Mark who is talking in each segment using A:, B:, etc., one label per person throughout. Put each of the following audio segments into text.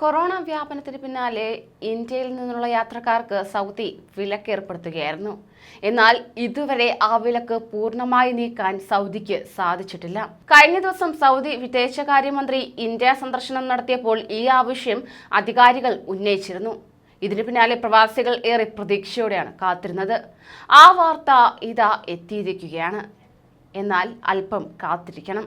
A: Corona വ്യാപനത്തിന് പിന്നാലെ ഇന്ത്യയിൽ നിന്നുള്ള യാത്രക്കാർക്ക് സൗദി വിലക്ക് ഏർപ്പെടുത്തുകയായിരുന്നു എന്നാൽ ഇതുവരെ ആ വിലക്ക് പൂർണമായി നീക്കാൻ സൗദിക്ക് സാധിച്ചിട്ടില്ല. കഴിഞ്ഞ ദിവസം സൗദി വിദേശകാര്യമന്ത്രി ഇന്ത്യ സന്ദർശനം നടത്തിയപ്പോൾ ഈ ആവശ്യം അധികാരികൾ ഉന്നയിച്ചിരുന്നു. ഇതിനു പിന്നാലെ പ്രവാസികൾ ഏറെ പ്രതീക്ഷയോടെയാണ് കാത്തിരുന്നത്. ആ വാർത്ത ഇതാ എത്തിയിരിക്കുകയാണ്. എന്നാൽ അല്പം കാത്തിരിക്കണം.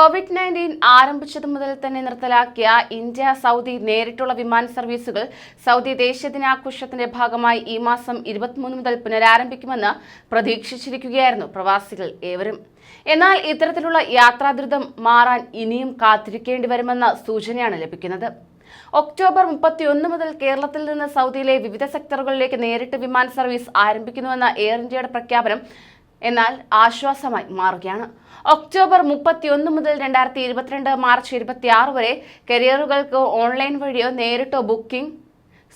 A: കോവിഡ് നയന്റീൻ ആരംഭിച്ചതു മുതൽ തന്നെ നിർത്തലാക്കിയ ഇന്ത്യ സൗദി നേരിട്ടുള്ള വിമാന സർവീസുകൾ സൗദി ദേശീയ ദിനാഘോഷത്തിന്റെ ഭാഗമായി ഈ മാസം ഇരുപത്തിമൂന്ന് മുതൽ പുനരാരംഭിക്കുമെന്ന് പ്രതീക്ഷിച്ചിരിക്കുകയായിരുന്നു പ്രവാസികൾ ഏവരും. എന്നാൽ ഇത്തരത്തിലുള്ള യാത്രാദുരിതം മാറാൻ ഇനിയും കാത്തിരിക്കേണ്ടി വരുമെന്ന സൂചനയാണ് ലഭിക്കുന്നത്. ഒക്ടോബർ മുപ്പത്തിയൊന്ന് മുതൽ കേരളത്തിൽ നിന്ന് സൗദിയിലെ വിവിധ സെക്ടറുകളിലേക്ക് നേരിട്ട് വിമാന സർവീസ് ആരംഭിക്കുന്നുവെന്ന എയർ ഇന്ത്യയുടെ പ്രഖ്യാപനം എന്നാൽ ആശ്വാസമായി മാറുകയാണ്. ഒക്ടോബർ മുപ്പത്തിയൊന്ന് മുതൽ രണ്ടായിരത്തി ഇരുപത്തിരണ്ട് മാർച്ച് ഇരുപത്തിയാറ് വരെ കരിയറുകൾക്ക് ഓൺലൈൻ വഴിയോ നേരിട്ടോ ബുക്കിംഗ്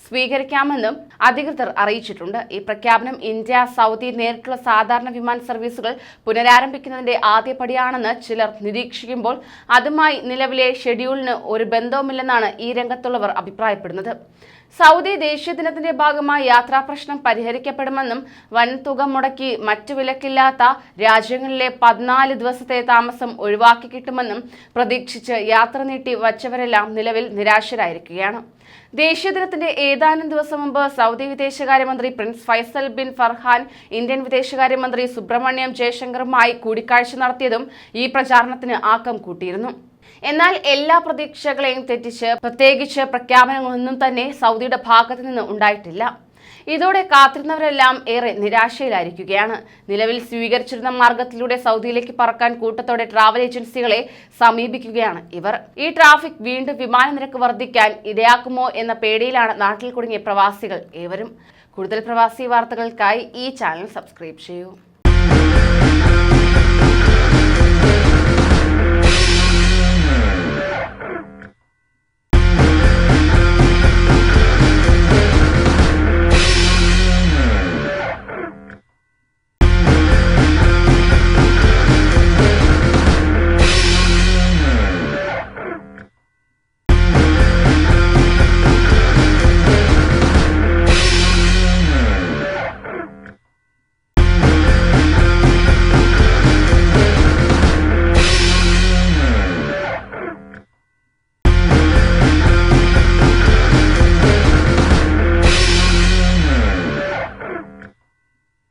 A: സ്വീകരിക്കാമെന്നും അധികൃതർ അറിയിച്ചിട്ടുണ്ട്. ഈ പ്രഖ്യാപനം ഇന്ത്യ സൗദി നേരിട്ടുള്ള സാധാരണ വിമാന സർവീസുകൾ പുനരാരംഭിക്കുന്നതിന്റെ ആദ്യപടിയാണെന്ന് ചിലർ നിരീക്ഷിക്കുമ്പോൾ അതുമായി നിലവിലെ ഷെഡ്യൂളിന് ഒരു ബന്ധവുമില്ലെന്നാണ് ഈ രംഗത്തുള്ളവർ അഭിപ്രായപ്പെടുന്നത്. സൗദി ദേശീയ ദിനത്തിന്റെ ഭാഗമായി യാത്രാ പ്രശ്നം പരിഹരിക്കപ്പെടുമെന്നും വൻ തുക മുടക്കി മറ്റു വിലക്കില്ലാത്ത രാജ്യങ്ങളിലെ പതിനാല് ദിവസത്തെ താമസം ഒഴിവാക്കി കിട്ടുമെന്നും പ്രതീക്ഷിച്ച് യാത്ര നീട്ടി വച്ചവരെല്ലാം നിലവിൽ നിരാശരായിരിക്കുകയാണ്. ദേശീയ ദിനത്തിന്റെ ഏതാനും ദിവസം മുമ്പ് സൗദി വിദേശകാര്യമന്ത്രി prince Faisal bin Farhan Indian വിദേശകാര്യമന്ത്രി സുബ്രഹ്മണ്യം ജയശങ്കറുമായി കൂടിക്കാഴ്ച നടത്തിയതും ഈ പ്രചാരണത്തിന് ആക്കം കൂട്ടിയിരുന്നു. എന്നാൽ എല്ലാ പ്രതീക്ഷകളെയും തെറ്റിച്ച് പ്രത്യേകിച്ച് പ്രഖ്യാപനങ്ങളൊന്നും തന്നെ സൗദിയുടെ ഭാഗത്തു നിന്ന് ഉണ്ടായിട്ടില്ല. ഇതോടെ കാത്തിരുന്നവരെല്ലാം ഏറെ നിരാശയിലായിരിക്കുകയാണ്. നിലവിൽ സ്വീകരിച്ചിരുന്ന മാർഗത്തിലൂടെ സൗദിയിലേക്ക് പറക്കാൻ കൂട്ടത്തോടെ ട്രാവൽ ഏജൻസികളെ സമീപിക്കുകയാണ് ഇവർ. ഈ ട്രാഫിക് വീണ്ടും വിമാന നിരക്ക് വർദ്ധിക്കാൻ ഇടയാക്കുമോ എന്ന പേടിയിലാണ് നാട്ടിൽ കുടുങ്ങിയ പ്രവാസികൾ ഏവരും. കൂടുതൽ പ്രവാസി വാർത്തകൾക്കായി ഈ ചാനൽ സബ്സ്ക്രൈബ് ചെയ്യൂ.